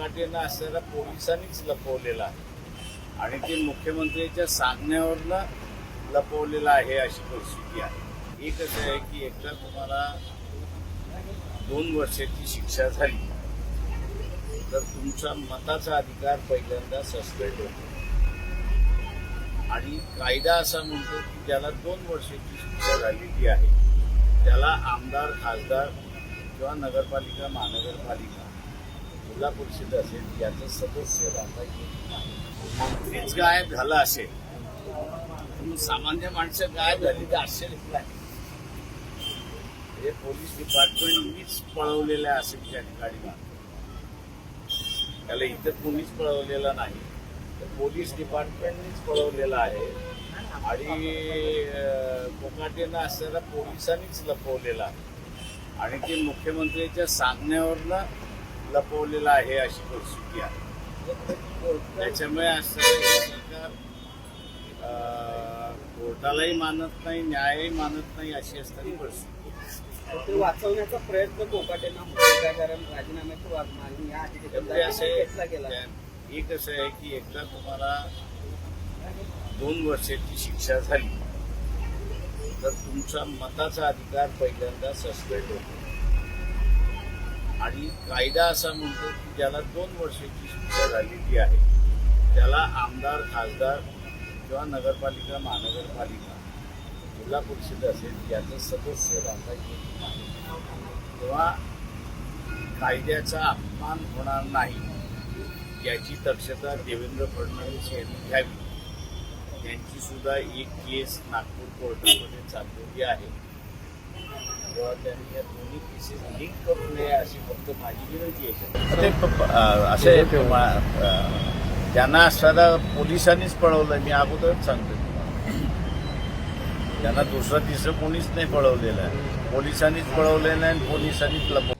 कोकाटेनं असलेल्या पोलिसांनीच लपवलेला आहे. आणि ते मुख्यमंत्र्यांच्या सांगण्यावरनं लपवलेलं आहे अशी परिस्थिती आहे. एक आहे की एकदा तुम्हाला दोन वर्षाची शिक्षा झाली तर तुमचा मताचा अधिकार पहिल्यांदा सस्पेंड होतो. आणि कायदा असा म्हणतो की ज्याला दोन वर्षाची शिक्षा झालेली आहे त्याला आमदार खासदार किंवा नगरपालिका महानगरपालिका जिल्हा परिषद असेल याचं सदस्य राहता मंत्रीच गायब झाला असेल सामान्य माणसं गायब झाली तर आश्चर्य नाही. हे पोलीस डिपार्टमेंट मीच पळवलेलं आहे असेल त्या ठिकाणी त्याला इथं कोणीच पळवलेलं नाही. तर पोलीस डिपार्टमेंटनीच पळवलेलं आहे. आणि कोकाटेनं असलेला पोलिसांनीच लपवलेला आहे. आणि ते मुख्यमंत्र्यांच्या सांगण्यावरनं लपवलेलं आहे अशी परिस्थिती आहे. त्याच्यामुळे असं सरकार कोर्टालाही मानत नाही न्यायही मानत नाही अशी असणारी परिस्थिती. ते वाचवण्याचा प्रयत्न कोकाटेनं होतो कारण? राजीनाम्याची मागणी या आहे की एकदा तुम्हाला दोन वर्षाची शिक्षा झाली तर तुमचा मताचा अधिकार पहिल्यांदा सस्पेंड होतो. आणि कायदा असा म्हणतो की ज्याला दोन वर्षाची शिक्षा झालेली आहे त्याला आमदार खासदार किंवा नगरपालिका महानगरपालिका जिल्हा परिषद असेल याचं सदस्य राहता येत नाही. तेव्हा कायद्याचा अपमान होणार नाही याची दक्षता देवेंद्र फडणवीस यांनी घ्यावी. त्यांची सुद्धा एक केस नागपूर कोर्टामध्ये चाललेली आहे. तेव्हा त्यांनी या दोन्ही लिंक नये अशी फक्त माझी विनंती आहे. त्यांना असताना पोलिसांनीच पळवलं मी अगोदरच सांगतो त्यांना दुसरं तिसरं कोणीच नाही पळवलेलं आहे. पोलिसांनीच पळवलेलं आहे आणि पोलिसांनीच लपव